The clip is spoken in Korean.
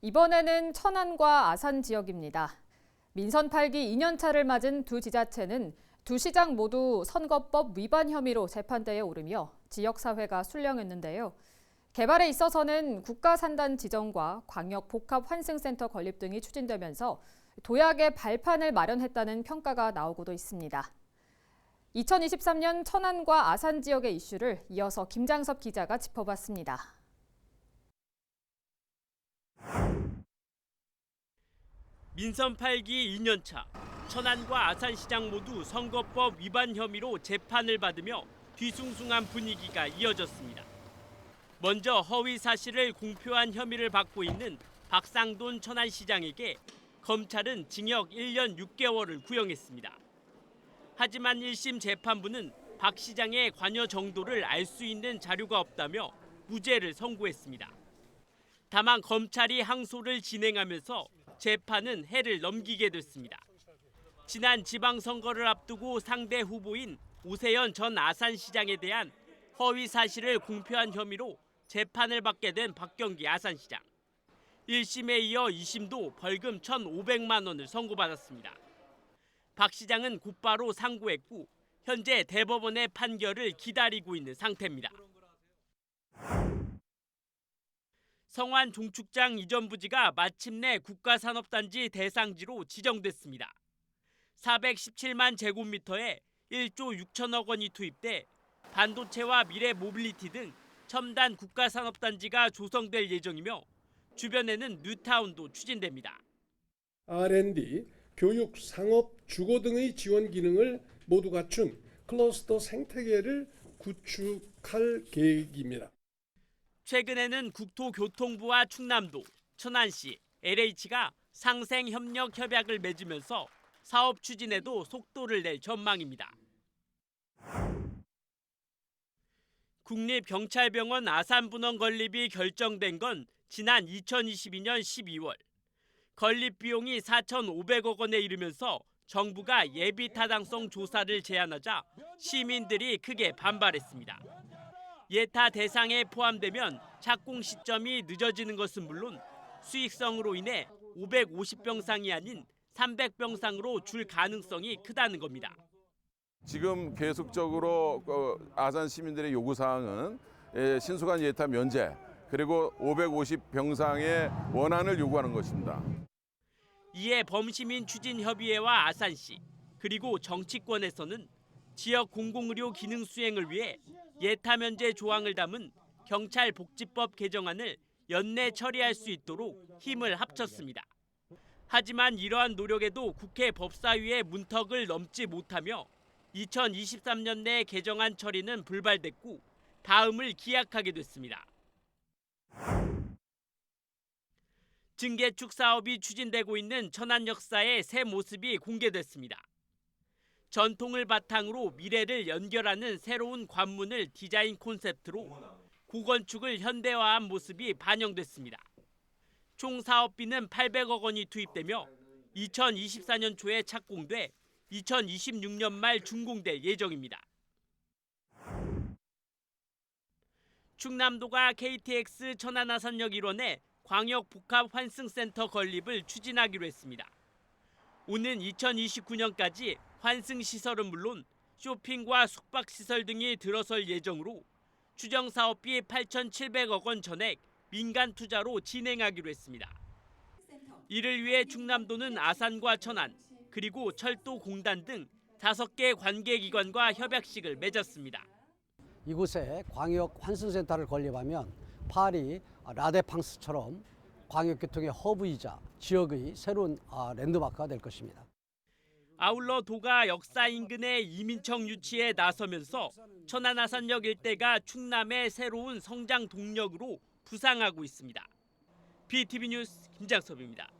이번에는 천안과 아산 지역입니다. 민선 8기 2년차를 맞은 두 지자체는 두 시장 모두 선거법 위반 혐의로 재판대에 오르며 지역사회가 술렁했는데요. 개발에 있어서는 국가산단 지정과 광역 복합 환승센터 건립 등이 추진되면서 도약의 발판을 마련했다는 평가가 나오고도 있습니다. 2023년 천안과 아산 지역의 이슈를 이어서 김장섭 기자가 짚어봤습니다. 민선 8기 2년차 천안과 아산시장 모두 선거법 위반 혐의로 재판을 받으며 뒤숭숭한 분위기가 이어졌습니다. 먼저 허위 사실을 공표한 혐의를 받고 있는 박상돈 천안시장에게 검찰은 징역 1년 6개월을 구형했습니다. 하지만 1심 재판부는 박 시장의 관여 정도를 알 수 있는 자료가 없다며 무죄를 선고했습니다. 다만 검찰이 항소를 진행하면서 재판은 해를 넘기게 됐습니다. 지난 지방선거를 앞두고 상대 후보인 오세연 전 아산시장에 대한 허위 사실을 공표한 혐의로 재판을 받게 된 박경기 아산시장. 1심에 이어 2심도 벌금 1,500만 원을 선고받았습니다. 박 시장은 곧바로 상고했고 현재 대법원의 판결을 기다리고 있는 상태입니다. 성완 종축장 이전 부지가 마침내 국가산업단지 대상지로 지정됐습니다. 417만 제곱미터에 1조 6천억 원이 투입돼 반도체와 미래 모빌리티 등 첨단 국가산업단지가 조성될 예정이며 주변에는 뉴타운도 추진됩니다. R&D, 교육, 상업, 주거 등의 지원 기능을 모두 갖춘 클러스터 생태계를 구축할 계획입니다. 최근에는 국토교통부와 충남도, 천안시, LH가 상생 협력 협약을 맺으면서 사업 추진에도 속도를 낼 전망입니다. 국립경찰병원 아산분원 건립이 결정된 건 지난 2022년 12월. 건립 비용이 4,500억 원에 이르면서 정부가 예비 타당성 조사를 제안하자 시민들이 크게 반발했습니다. 예타 대상에 포함되면 착공 시점이 늦어지는 것은 물론 수익성으로 인해 550병상이 아닌 300병상으로 줄 가능성이 크다는 겁니다. 지금 계속적으로 어, 아산 시민들의 요구 사항은 예, 신속한 예타 면제 그리고 550 병상의 원안을 요구하는 것입니다. 이에 범시민 추진협의회와 아산시 그리고 정치권에서는 지역 공공의료 기능 수행을 위해 예타 면제 조항을 담은 경찰 복지법 개정안을 연내 처리할 수 있도록 힘을 합쳤습니다. 하지만 이러한 노력에도 국회 법사위의 문턱을 넘지 못하며 2023년 내 개정안 처리는 불발됐고 다음을 기약하게 됐습니다. 증개축 사업이 추진되고 있는 천안 역사의 새 모습이 공개됐습니다. 전통을 바탕으로 미래를 연결하는 새로운 관문을 디자인 콘셉트로 구건축을 현대화한 모습이 반영됐습니다. 총 사업비는 800억 원이 투입되며 2024년 초에 착공돼 2026년 말 준공될 예정입니다. 충남도가 KTX 천안아산역 일원에 광역 복합 환승센터 건립을 추진하기로 했습니다. 오는 2029년까지 환승 시설은 물론 쇼핑과 숙박 시설 등이 들어설 예정으로 추정 사업비 8,700억 원 전액 민간 투자로 진행하기로 했습니다. 이를 위해 충남도는 아산과 천안 그리고 철도공단 등 다섯 개 관계기관과 협약식을 맺었습니다. 이곳에 광역 환승센터를 건립하면 파리 라데팡스처럼 광역교통의 허브이자 지역의 새로운 아, 랜드마크가 될 것입니다. 아울러 도가 역사 인근의 이민청 유치에 나서면서 천안아산역 일대가 충남의 새로운 성장 동력으로 부상하고 있습니다. BTV 뉴스 김장섭입니다.